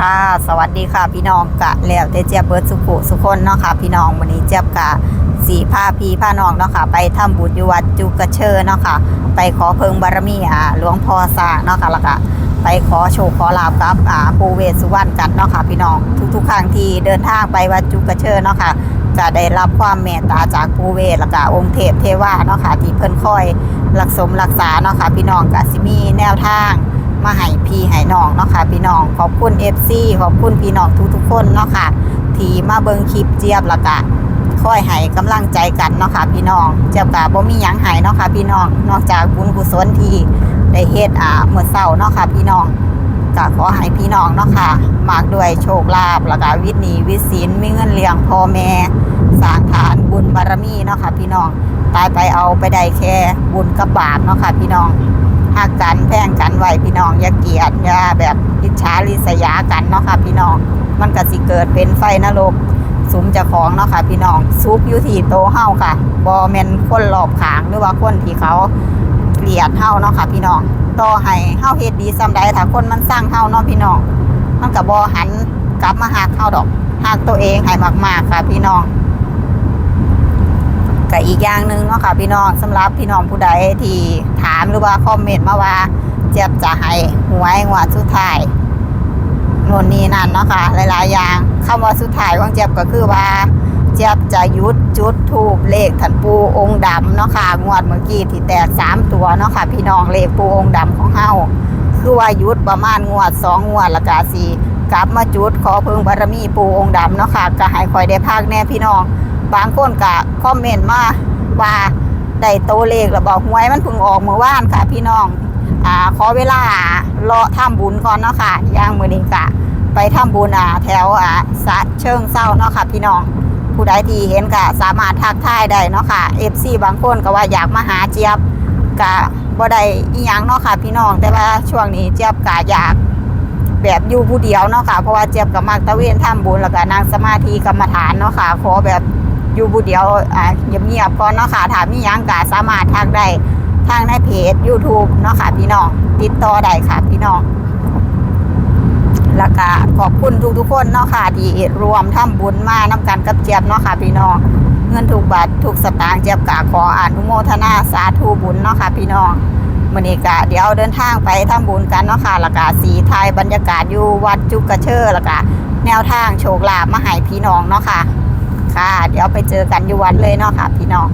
ค่ะ สวัสดีค่ะพี่น้องกะแล้วแต่เจียบเบิร์ดสุขุสุคนเนาะค่ะพี่น้องวันนี้เจี๊ยบกะสีผ้าพีผ้าน้องเนาะค่ะไปทำบุญอยู่วัดจุกระเชอเนาะค่ะ ไปขอเพิงบารมีอ่าหลวงพ่อสาเนาะค่ะแล้วก็ไปขอโชคขอลาบกับอ่าปูเวสุวรรณกันเนาะค่ะพี่น้องทุกๆครั้งที่เดินทางไปวัดจุกกระเชอเนาะค่ะจะได้รับความเมตตาจากปูเวสแล้วก็องค์เทพเทวาเนาะค่ะที่เพิ่นคอยรักสมรักษาเนาะค่ะพี่น้องกะสิมีแนวทาง มาให้พี่ให้น้องเนาะค่ะพี่น้องขอบคุณ FC ขอบคุณพี่น้องทุกๆคนเนาะค่ะที่มาเบิ่งคลิปเจี๊ยบแล้วก็คอยให้กำลังใจกันเนาะค่ะพี่น้องเจี๊ยบก็บ่มีหยังให้เนาะค่ะพี่น้องนอกจากบุญกุศลที่ได้เฮ็ดอ่าเมื่อเช้าเนาะค่ะพี่น้องก็ขอให้พี่น้องเนาะค่ะมากด้วยโชคลาภแล้วก็วิทย์หนีวิศีลมีเงินเลี้ยงพ่อแม่สร้างฐานบุญบารมีเนาะค่ะพี่น้องตายไปเอาไปได้แค่บุญกับบาปเนาะค่ะพี่น้อง หักกันแพงกันไว้พี่น้องอย่าเกลียดอย่าแบบอิจฉาริษยากันเนาะค่ะพี่น้องมันก็สิเกิดเป็นไฟนรกสุมเจ้าของเนาะค่ะพี่น้องซุปอยู่ที่โตเฮาค่ะบ่แมนคนรอบขางหรือว่าคนที่เขาเกลียดเฮาเนาะค่ะพี่น้องต่อให้เฮาเฮ็ดดีซำใดถ้าคนมันสร้างเฮาเนาะพี่น้องมันก็บ่หันกลับมาหักเฮาดอกหักตัวเองให้มากๆค่ะพี่น้อง ก็อีกอย่างหนึ่งเนาะค่ะพี่น้องสำหรับพี่น้องผู้ใดที่ถามหรือว่าคอมเมนต์มาว่าเจี๊ยบจะให้หวยงวดสุดท้ายโน่นนี่นั่นเนาะค่ะหลายๆอย่างคำว่าสุดท้ายของเจี๊ยบก็คือว่าเจี๊ยบจะยุดจุดทูบเลขถันปูองค์ดำเนาะค่ะงวดเมื่อกี้ที่แตกสามตัวเนาะค่ะพี่น้องเลขปูองค์ดำของเฮาคือว่ายุดประมาณงวดสองงวดละกาสีกลับมาจุดขอเพิ่งบารมีปูองค์ดำเนาะค่ะก็ให้คอยได้พักแน่พี่น้อง บางคนก็คอมเมนต์มาว่าได้โตวเลขแล้วบอกหวยมันเพิ่งออกเมื่อวานค่ะพี่น้องอ่าขอเวลารอทำบุญก่อนเนาะค่ะย่างมือนี้กะ ไปทำบุญอ่าแถวอ่าสะเชิงเศร้าเนาะค่ะพี่น้องผู้ใดที่เห็นก็สามารถทักทายได้เนาะค่ะ FC บางคนก็ว่าอยากมาหาเจี๊ยบกะบ่ได้อีหยังเนาะค่ะ พี่น้องแต่ว่าช่วงนี้เจี๊ยบกะอยากแบบอยู่ผู้เดียวเนาะค่ะเพราะว่าเจี๊ยบกับมักตะเวนทำบุญแล้วก็นั่งสมาธิกรรมฐานเนาะค่ะขอแบบ อยู่ผู้เดียวอ่าเงียบๆก่อนเนาะค่ะถามีหยังก็สามารถทักได้ทางในเพจ YouTube เนาะค่ะพี่น้องติดต่อได้ค่ะพี่น้องแล้วก็ขอบคุณทุกๆคนเนาะค่ะที่รวมทำบุญมาน้ำกันกับเจี๊ยบเนาะค่ะพี่น้องเงินถูกบาทถูกสตางค์เจี๊ยบกะขออนุโมทนาสาธุบุญเนาะค่ะพี่น้องมื้อนี้ก็เดี๋ยวเดินทางไปทำบุญกันเนาะค่ะแล้วก็สีไทยบรรยากาศอยู่วัดจุกกระเชอแล้วก็แนวทางโชคลาภมาให้พี่น้องเนาะค่ะ ค่ะ เดี๋ยวไปเจอกันอยู่วัดเลยเนาะค่ะ พี่น้อง